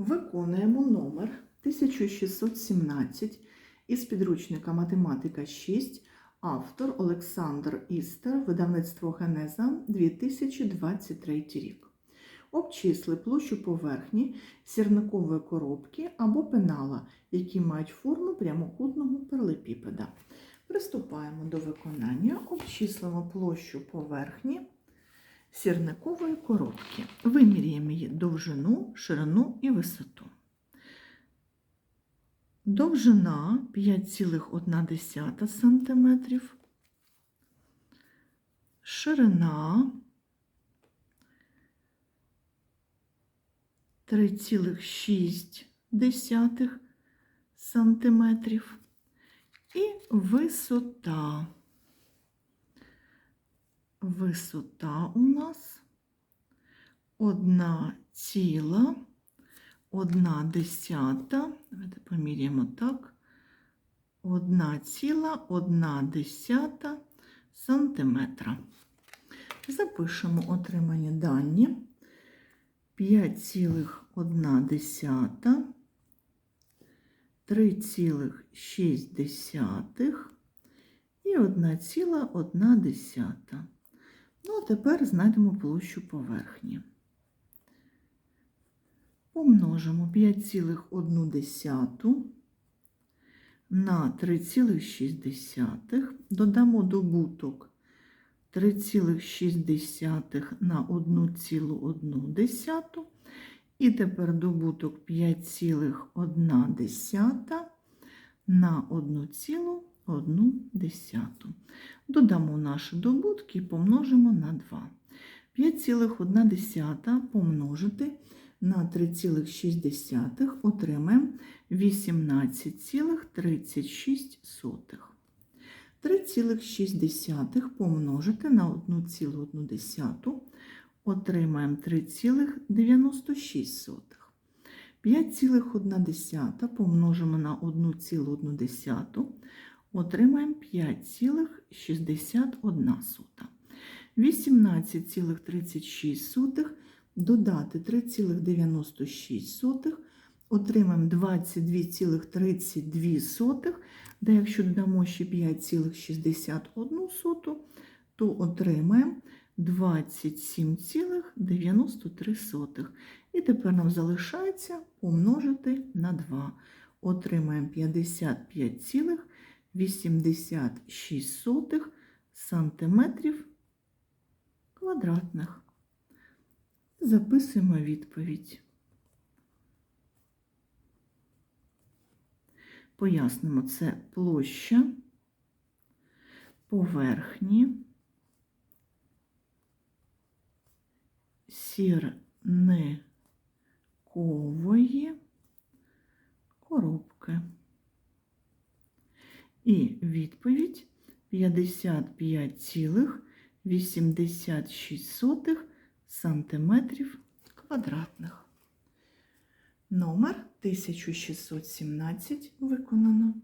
Виконуємо номер 1617 із підручника Математика 6, автор Олександр Істер, видавництво Генеза 2023 рік. Обчисли площу поверхні сірникової коробки або пенала, які мають форму прямокутного паралепіпеда. Приступаємо до виконання, обчислимо площу поверхні сірникової коробки. Виміряємо її довжину, ширину і висоту. Довжина 5,1 см, ширина 3,6 см і висота. Висота у нас. Одна ціла, одна десята, давайте поміряємо так, одна ціла, одна десята сантиметра. Запишемо отримані дані. 5,1, 3,6 і 1,1. Ну, а тепер знайдемо площу поверхні. Помножимо 5,1 на 3,6, додамо добуток 3,6 на 1,1 і тепер добуток 5,1 на 1,1. Додамо наші добутки і помножимо на 2. 5,1 помножити на 3,6 отримаємо 18,36. 3,6 помножити на 1,1 отримаємо 3,96. 5,1 помножимо на 1,1 отримаємо 5,61. 18,36 додати 3,96 отримаємо 22,32, де якщо додамо ще 5,61, то отримаємо 27,93. І тепер нам залишається помножити на 2. Отримаємо 55,86 сантиметрів квадратних. Записуємо відповідь. Пояснимо, це площа поверхні сірникової коробки. І відповідь 55,86 сантиметрів квадратних. Номер 1617 виконано.